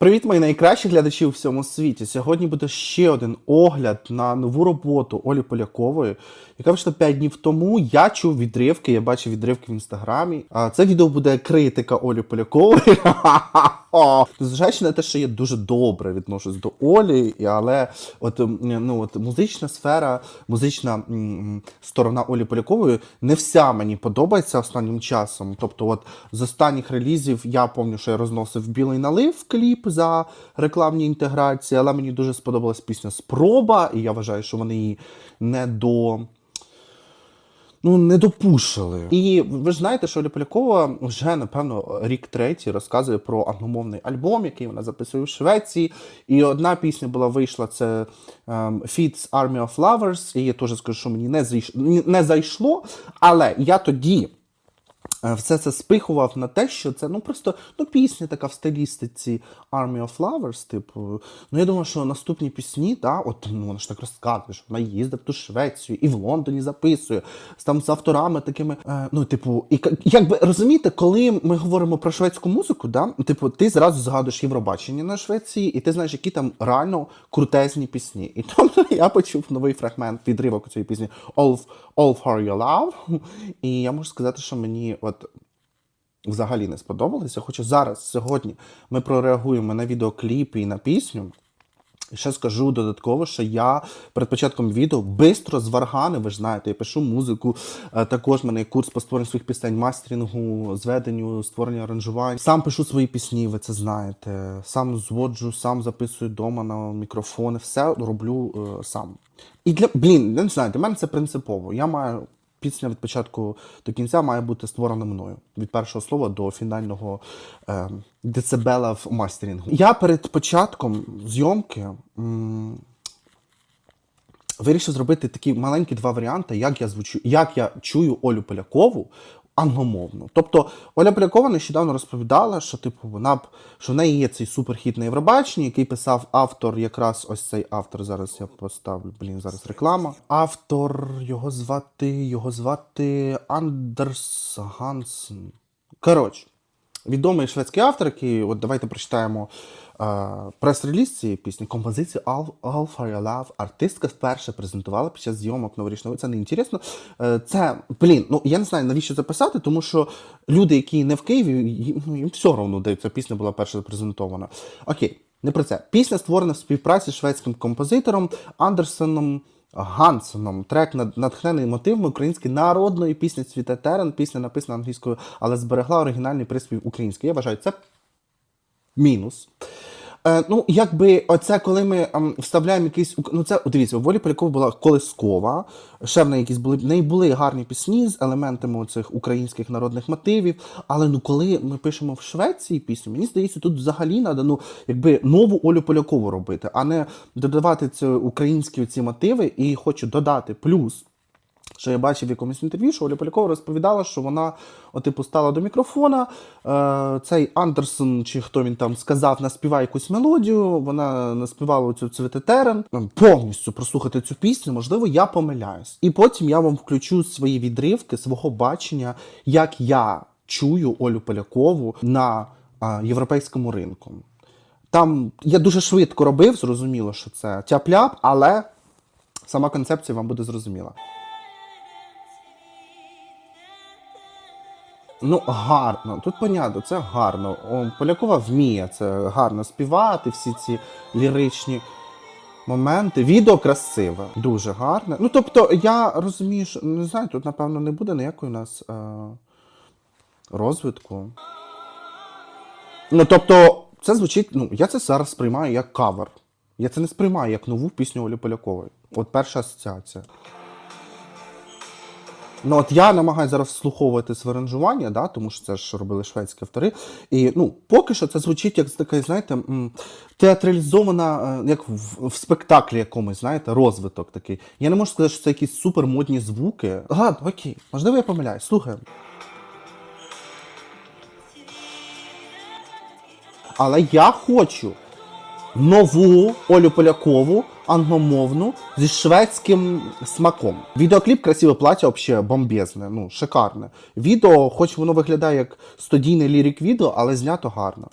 Привіт, мої найкращі глядачі у всьому світі. Сьогодні буде ще один огляд на нову роботу Олі Полякової, яка вийшла 5 днів тому. Я чув відривки, я бачив відривки в інстаграмі. А це відео буде критика Олі Полякової. Незважаючи на те, що я дуже добре відношусь до Олі, але от, ну, от музична сфера, музична сторона Олі Полякової не вся мені подобається останнім часом. Тобто, от з останніх релізів я пам'ятаю, що я розносив білий налив кліп за рекламні інтеграції, але мені дуже сподобалась пісня Спроба, і я вважаю, що вони її не до. Ну, не допушили. І ви ж знаєте, що Оля Полякова вже, напевно, рік третій розказує про англомовний альбом, який вона записує в Швеції. І одна пісня була вийшла: це ем, Feats Army of Lovers. І я теж скажу, що мені не, зайшло, не зайшло. Але я тоді все це спихував на те, що це ну просто ну, пісня така в стилістиці Army of Lovers, типу. Ну я думаю, що наступні пісні, да, от ну вона ж так розказує, що вона їздить в ту Швецію і в Лондоні записує там з авторами такими. Е, ну, типу, і якби розумієте, коли ми говоримо про шведську музику, да, типу, ти зразу згадуєш Євробачення на Швеції, і ти знаєш, які там реально крутезні пісні. І тобто я почув новий фрагмент відривок цієї пісні All, All for Your Love. І я можу сказати, що мені от взагалі не сподобалося. Хоча зараз, сьогодні, ми прореагуємо на відеокліп і на пісню. Ще скажу додатково, що я перед початком відео бистро з варгани, ви ж знаєте, я пишу музику. е, Також в мене є курс по створенню своїх пісень, мастерінгу, зведенню, створенню аранжувань. Сам пишу свої пісні, ви це знаєте. Сам зводжу, сам записую вдома на мікрофони, все роблю е, сам. І для блін, не знаю, для мене це принципово. Я маю пісня від початку до кінця має бути створена мною від першого слова до фінального е, децибела в мастерінгу. Я перед початком зйомки. м, Вирішив зробити такі маленькі два варіанти, як я звучу, як я чую Олю Полякову англомовно. Тобто Оля Полякова нещодавно розповідала, що типу вона б що в неї є цей суперхіт на Євробаченні, який писав автор, якраз ось цей автор. Зараз я поставлю, блін, зараз реклама. Автор його звати, його звати Андерс Гансен. Коротше, відомий шведський автор, який, от давайте прочитаємо е, прес-реліз цієї пісні, композицію All, All for Your Love. Артистка вперше презентувала під час зйомок новорічного. Це не інтересно. Е, це, блін, ну я не знаю, навіщо це писати, тому що люди, які не в Києві, їм, ну, їм все одно, де ця пісня була перша презентована. Окей, не про це. Пісня створена в співпраці з шведським композитором Андерсоном. Гансоном трек натхнений мотивами української народної пісні Цвіте Терен. Пісня написана англійською, але зберегла оригінальний приспів український. Я вважаю, це мінус. Е, ну, якби оце, коли ми ем, вставляємо якийсь. Ну, це дивіться, у Волі Полякової була колискова. Ще в неї якісь були в неї були гарні пісні з елементами цих українських народних мотивів. Але ну коли ми пишемо в Швеції пісню, мені здається, тут взагалі треба ну, якби нову Олю Полякову робити, а не додавати ці українські ці мотиви. І хочу додати плюс що я бачив в якомусь інтерв'ю, що Оля Полякова розповідала, що вона, типу, стала до мікрофона. Е, цей Андерсон, чи хто він там сказав, наспіває якусь мелодію. Вона наспівала цю цвіте терен. Ем, Повністю прослухати цю пісню, можливо, я помиляюсь. І потім я вам включу свої відривки свого бачення, як я чую Олю Полякову на а, європейському ринку. Там я дуже швидко робив, зрозуміло, що це тяп-ляп, але сама концепція вам буде зрозуміла. Ну, гарно. Тут понятно, це гарно. Полякова вміє це гарно співати, всі ці ліричні моменти. Відео красиве, дуже гарне. Ну, тобто, я розумію, що не знаю, тут, напевно, не буде ніякої у нас е- розвитку. Ну, тобто, це звучить, ну, я це зараз сприймаю як кавер. Я це не сприймаю як нову пісню Олі Полякової. От перша асоціація. Ну, от я намагаюся зараз вслуховувати своє аранжування, да, тому що це ж робили шведські автори. І ну, поки що це звучить як така, знаєте, театралізована, е, як в, в спектаклі якомусь, знаєте, розвиток такий. Я не можу сказати, що це якісь супермодні звуки. Ладно, окей, можливо, я помиляюсь. Слухаємо. Але я хочу нову Олю Полякову, англомовну, зі шведським смаком. Відеокліп красиве плаття, взагалі бомбезне, ну, шикарне. Відео, хоч воно виглядає як студійне лірик відео, але знято гарно.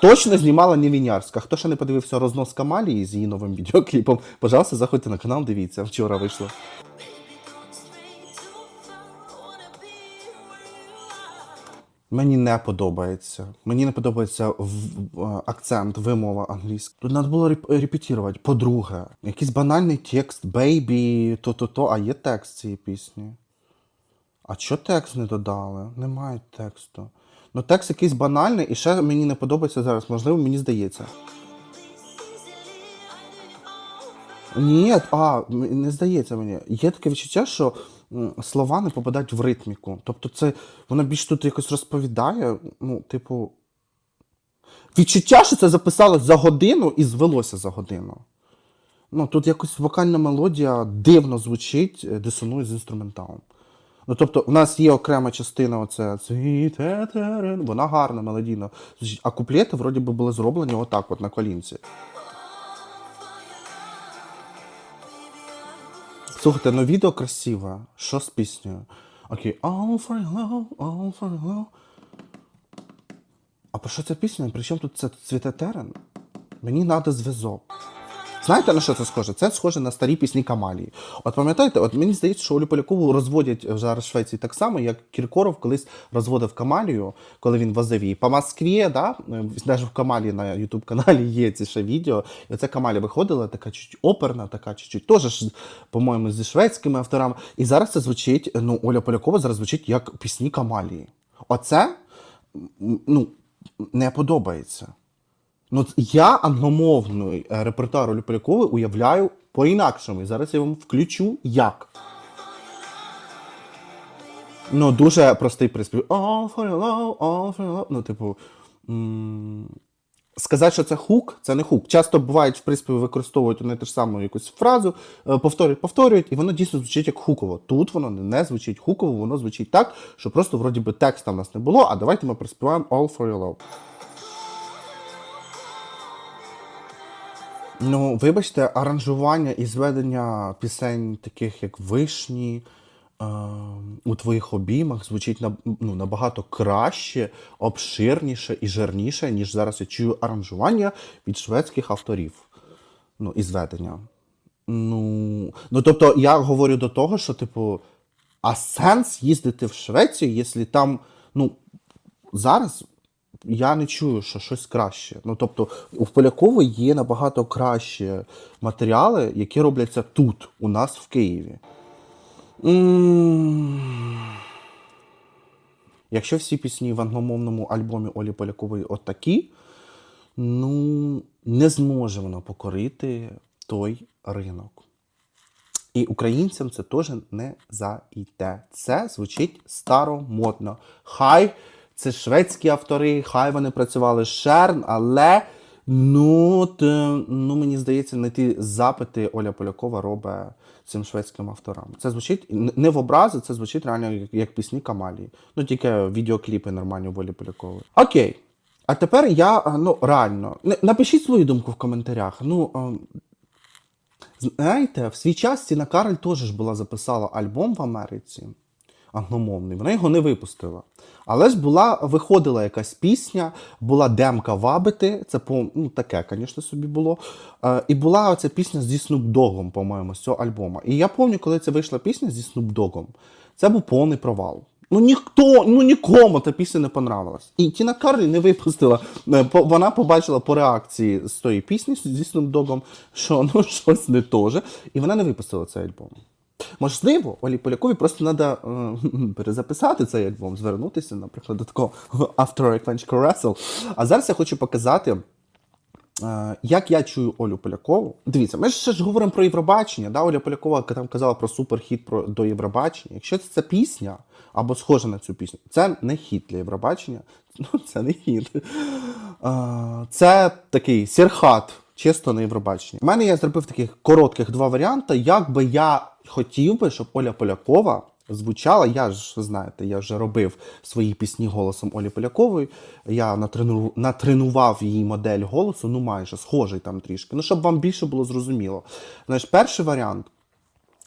Точно знімала Невінярська. Хто ще не подивився рознос Камалії з її новим відеокліпом, пожалуйста, заходьте на канал, дивіться, вчора вийшло. Мені не подобається. Мені не подобається в- акцент, вимова англійська. Тут треба було реп- репетувати. По-друге, якийсь банальний текст, бейбі, то-то-то, а є текст цієї пісні. А що текст не додали? Немає тексту. Ну, текст якийсь банальний, і ще мені не подобається зараз. Можливо, мені здається. Ні, а, не здається мені. Є таке відчуття, що слова не попадають в ритміку. Тобто, це воно більш тут якось розповідає, ну, типу. Відчуття, що це записалось за годину і звелося за годину. Ну, тут якось вокальна мелодія дивно звучить, е, дисонує з інструменталом. Ну, тобто, у нас є окрема частина, оце вона гарна, мелодійна. А куплети вроді би були зроблені отак, от на колінці. Слухайте, ну відео красиве. Що з піснею? Окей, all for love, all for love. А про що ця пісня? При чому тут це цвіте терен? Мені треба зв'язок. Знаєте, на що це схоже? Це схоже на старі пісні Камалії. От пам'ятаєте, от мені здається, що Олю Полякову розводять зараз в Швеції так само, як Кіркоров колись розводив Камалію, коли він возив її по Москві, да? навіть в Камалії на Ютуб каналі є ці ще відео. І оця Камалія виходила, така чуть оперна, така чуть-чуть, теж, по-моєму, зі шведськими авторами. І зараз це звучить, ну, Оля Полякова зараз звучить як пісні Камалії. Оце ну, не подобається. Ну, я англомовний е, репертуар Олі Полякової уявляю по-інакшому. І зараз я вам включу як. Ну, дуже простий приспів. All for your love, all for your love. Ну, типу. Сказати, що це хук, це не хук. Часто бувають в приспіві використовують і ту ж саму якусь фразу, е, повторюють, повторюють, і воно дійсно звучить як хуково. Тут воно не звучить хуково, воно звучить так, що просто вроді би текста в нас не було, а давайте ми приспіваємо All for your love. Ну, вибачте, аранжування і зведення пісень, таких як вишні, е, у твоїх обіймах звучить на, ну, набагато краще, обширніше і жирніше, ніж зараз я чую аранжування від шведських авторів. Ну, і зведення. Ну, ну, тобто, я говорю до того, що, типу, а сенс їздити в Швецію, якщо там, ну, зараз я не чую, що щось краще. Ну, тобто, у Полякової є набагато кращі матеріали, які робляться тут, у нас в Києві. Якщо всі пісні в англомовному альбомі Олі Полякової отакі, ну, не зможе вона покорити той ринок. І українцям це теж не зайде. Це звучить старомодно. Хай це шведські автори, хай вони працювали Шерн, але ну, т- ну мені здається, не ті запити Оля Полякова робить цим шведським авторам. Це звучить не в образи, це звучить реально як, як пісні Камалії. Ну тільки відеокліпи нормальні Олі Полякової. Окей. А тепер я ну реально напишіть свою думку в коментарях. Ну ем, Знаєте, в свій час Тіна Кароль теж була записала альбом в Америці англомовний. Вона його не випустила. Але ж була, виходила якась пісня, була демка вабити. Це по ну таке, звісно, собі було. Е, і була оця пісня зі Dogg, по-моєму, з цього альбома. І я пам'ятаю, коли це вийшла пісня зі Dogg, це був повний провал. Ну ніхто, ну нікому та пісня не понравилась. І Тіна Карлі не випустила. Е, Вона побачила по реакції з тої пісні зі Dogg, що ну щось не теж. І вона не випустила цей альбом. Можливо, Олі Полякові просто треба е, перезаписати цей альбом, звернутися, наприклад, до такого I Clench Carousel. А зараз я хочу показати, е, як я чую Олю Полякову. Дивіться, ми ж ще ж говоримо про Євробачення. Да? Оля Полякова там казала про суперхіт про, до Євробачення. Якщо це пісня або схожа на цю пісню, це не хіт для Євробачення. Ну, це не хіт. Е, Це такий сірхат, чисто на Євробаченні. У мене я зробив таких коротких два варіанти, як би я хотів би, щоб Оля Полякова звучала. Я ж знаєте, я вже робив свої пісні голосом Олі Полякової. Я натрену... натренував її модель голосу, ну майже схожий там трішки. Ну, щоб вам більше було зрозуміло. Знаєш, перший варіант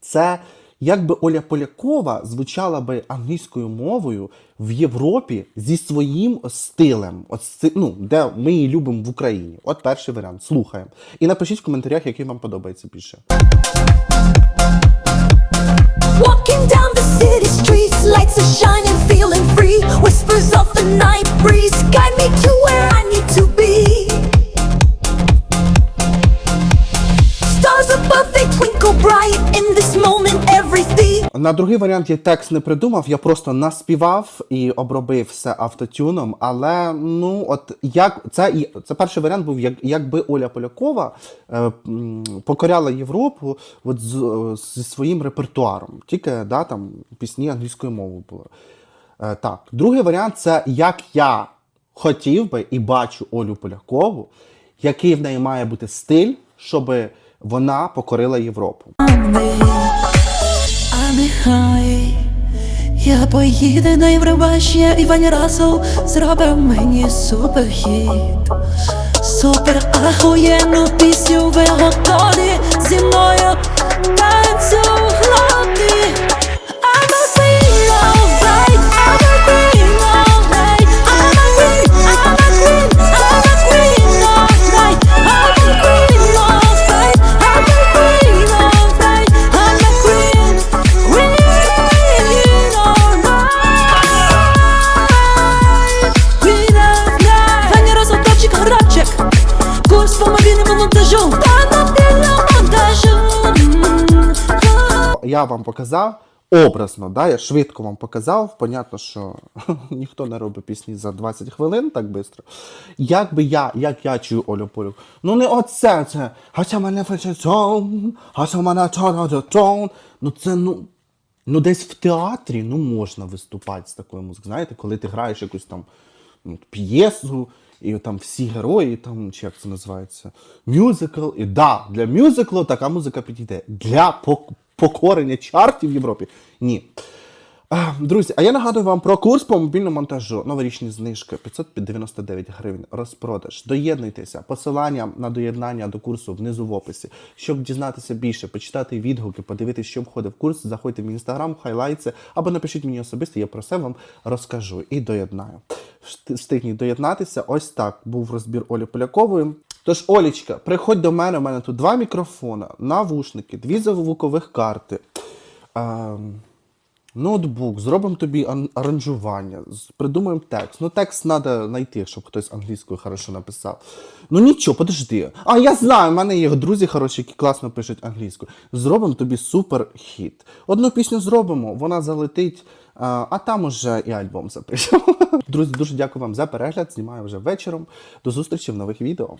це як би Оля Полякова звучала би англійською мовою в Європі зі своїм стилем, от ну, де ми її любимо в Україні. От перший варіант. Слухаємо. І напишіть в коментарях, який вам подобається більше. Walking down the city streets, lights are shining, feeling free. Whispers of the night breeze guide me to where На другий варіант я текст не придумав, я просто наспівав і обробив все автотюном. Але ну от як це і це перший варіант був, як якби Оля Полякова е, покоряла Європу от з, е, зі своїм репертуаром. Тільки да, там пісні англійською мовою були. Е, так, другий варіант це як я хотів би і бачу Олю Полякову, який в неї має бути стиль, щоб вона покорила Європу. Нехай я поїду на Євробачення і Ваня Расел зробив мені суперхіт. Супер ахуєнну пісню ви готові зі мною танцювати. Я вам показав образно, да, я швидко вам показав. Понятно, що ніхто не робить пісні за 20 хвилин так швидко. Як би я, як я чую Олю Полюк, ну не оце це. Хоча мене фечетон, хоча мене тон. Ну це ну. Ну, десь в театрі ну, можна виступати з такою музикою. Знаєте, коли ти граєш якусь там ну, п'єсу, і там всі герої, там, чи як це називається, мюзикл. І да, для мюзиклу така музика підійде. Для покорення чартів в Європі ні. Друзі, а я нагадую вам про курс по мобільному монтажу. Новорічні знижки 599 гривень. Розпродаж. Доєднуйтеся. Посилання на доєднання до курсу внизу в описі. Щоб дізнатися більше, почитати відгуки, подивитися, що входить в курс, заходьте в інстаграм, хайлайтси, або напишіть мені особисто, я про все вам розкажу і доєднаю. Вст- Встигніть доєднатися. Ось так був розбір Олі Полякової. Тож, Олічка, приходь до мене. У мене тут два мікрофона, навушники, дві звукових карти. Ем, Ноутбук, зробимо тобі аранжування, придумаємо текст. Ну, текст треба знайти, щоб хтось англійською хорошо написав. Ну нічого, подожди. А я знаю, в мене є друзі хороші, які класно пишуть англійською. Зробимо тобі супер хіт. Одну пісню зробимо, вона залетить, а, там уже і альбом запишемо. Друзі, дуже дякую вам за перегляд. Знімаю вже вечором. До зустрічі в нових відео.